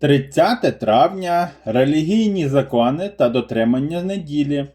30 травня релігійні закони та дотримання неділі.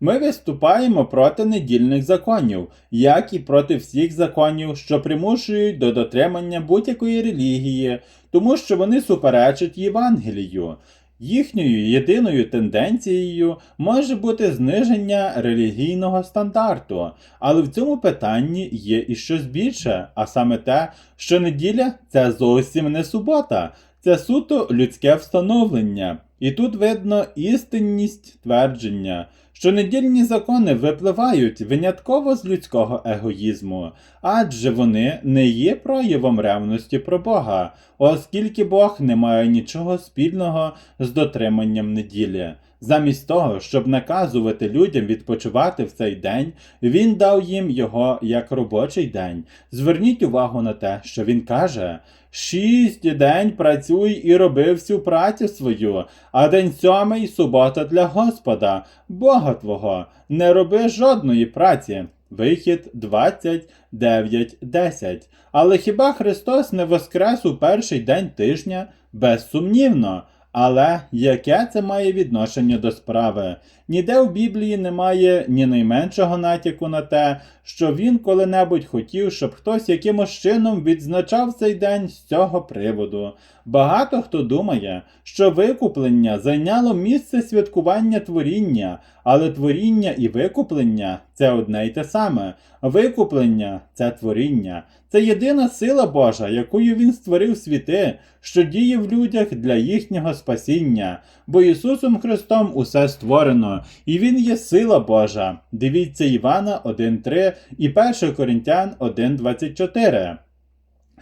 Ми виступаємо проти недільних законів, як і проти всіх законів, що примушують до дотримання будь-якої релігії, тому що вони суперечать Євангелію. Їхньою єдиною тенденцією може бути зниження релігійного стандарту, але в цьому питанні є і щось більше, а саме те, що неділя це зовсім не субота, це суто людське встановлення. І тут видно істинність твердження, що недільні закони випливають винятково з людського егоїзму, адже вони не є проявом ревності про Бога, оскільки Бог не має нічого спільного з дотриманням неділі. Замість того, щоб наказувати людям відпочивати в цей день, він дав їм його як робочий день. Зверніть увагу на те, що він каже: Шість день працюй і роби всю працю свою, а день сьомий субота для Господа, Бога Твого. Не роби жодної праці. Вихід 29.10. Але хіба Христос не воскрес у перший день тижня? Безсумнівно. Але яке це має відношення до справи? Ніде в Біблії немає ні найменшого натяку на те, що він коли-небудь хотів, щоб хтось якимось чином відзначав цей день з цього приводу. Багато хто думає, що викуплення зайняло місце святкування творіння, але творіння і викуплення це одне й те саме. Викуплення це творіння. Це єдина сила Божа, якою він створив світи, що діє в людях для їхнього спасіння, бо Ісусом Христом усе створено, і Він є сила Божа. Дивіться Івана 1.3 і 1 Коринтян 1.24.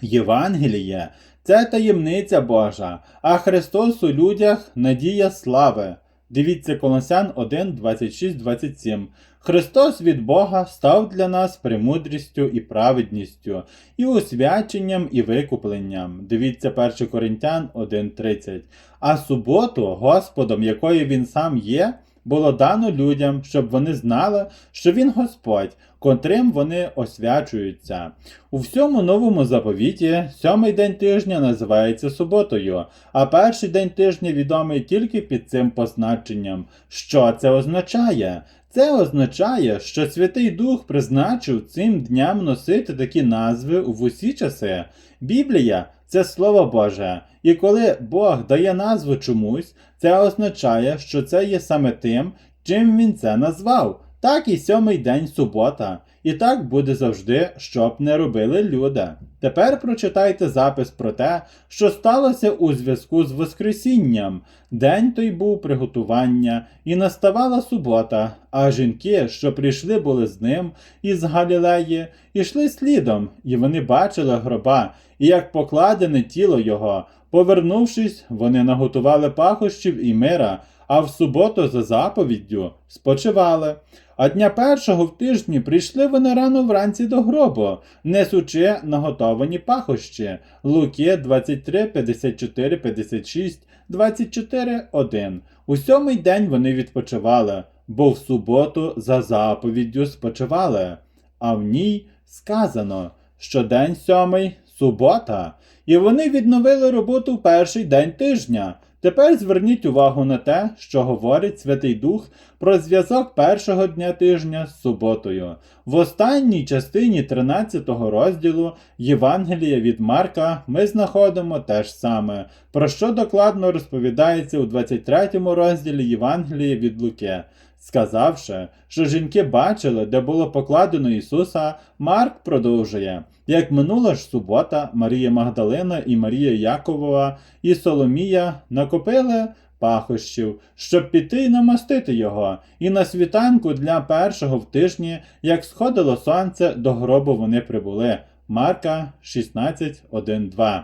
Євангеліє це таємниця Божа, а Христос у людях надія слави. Дивіться Колосян 1, 26, 27. Христос від Бога став для нас премудрістю і праведністю, і освяченням і викупленням. Дивіться 1 Коринтян 1.30. А суботу, Господом, якою він сам є, було дано людям, щоб вони знали, що він Господь, котрим вони освячуються. У всьому новому заповіті сьомий день тижня називається суботою, а перший день тижня відомий тільки під цим позначенням. Що це означає? Це означає, що Святий Дух призначив цим дням носити такі назви в усі часи. Біблія це Слово Боже, і коли Бог дає назву чомусь, це означає, що це є саме тим, чим він це назвав. Так і сьомий день субота. І так буде завжди, щоб не робили люди. Тепер прочитайте запис про те, що сталося у зв'язку з Воскресінням. День той був приготування, і наставала субота, а жінки, що прийшли були з ним із Галілеї, ішли слідом, і вони бачили гроба, і як покладене тіло його. Повернувшись, вони наготували пахощів і мира, а в суботу за заповіддю спочивали. А дня першого в тижні прийшли вони рано вранці до гробу, несучи наготовані пахощі. Луки 23, 54, 56, 24, 1. У сьомий день вони відпочивали, бо в суботу за заповіддю спочивали. А в ній сказано, що день сьомий субота, і вони відновили роботу в перший день тижня. Тепер зверніть увагу на те, що говорить Святий Дух про зв'язок першого дня тижня з суботою. В останній частині 13 розділу Євангелія від Марка ми знаходимо те ж саме, про що докладно розповідається у 23 розділі Євангелія від Луки. Сказавши, що жінки бачили, де було покладено Ісуса, Марк продовжує. Як минула ж субота, Марія Магдалина і Марія Яковова і Соломія накопили пахощів, щоб піти й намастити його, і на світанку для першого в тижні, як сходило сонце, до гробу вони прибули. Марка 16.1.2.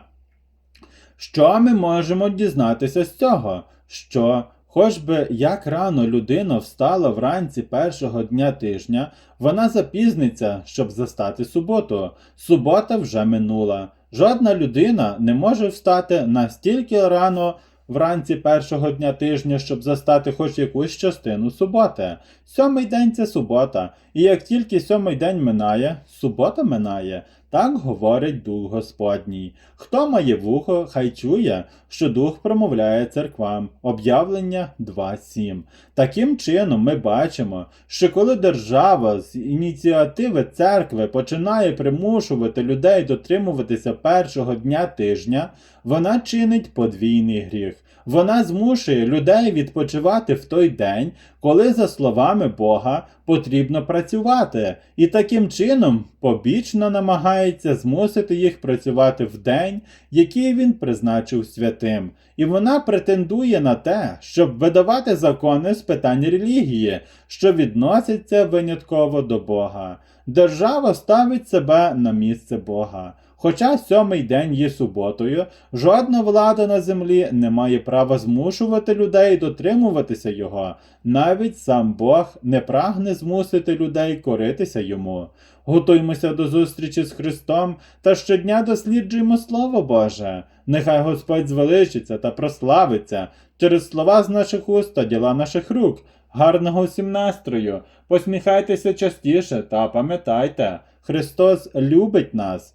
Що ми можемо дізнатися з цього? Що Хоч би як рано людина встала вранці першого дня тижня, вона запізниться, щоб застати суботу. Субота вже минула. Жодна людина не може встати настільки рано вранці першого дня тижня, щоб застати хоч якусь частину суботи. Сьомий день це субота, і як тільки сьомий день минає, субота минає. Так говорить Дух Господній. Хто має вухо, хай чує, що Дух промовляє церквам. Об'явлення 2.7. Таким чином, ми бачимо, що коли держава з ініціативи церкви починає примушувати людей дотримуватися першого дня тижня, вона чинить подвійний гріх. Вона змушує людей відпочивати в той день, коли, за словами Бога, потрібно працювати, і таким чином побічно намагається змусити їх працювати в день, який він призначив святим. І вона претендує на те, щоб видавати закони з питань релігії, що відносяться винятково до Бога. Держава ставить себе на місце Бога. Хоча сьомий день є суботою, жодна влада на землі не має права змушувати людей дотримуватися його. Навіть сам Бог не прагне змусити людей коритися йому. Готуймося до зустрічі з Христом та щодня досліджуємо Слово Боже. Нехай Господь звеличиться та прославиться через слова з наших уст та діла наших рук. Гарного всім настрою! Посміхайтеся частіше та пам'ятайте, Христос любить нас.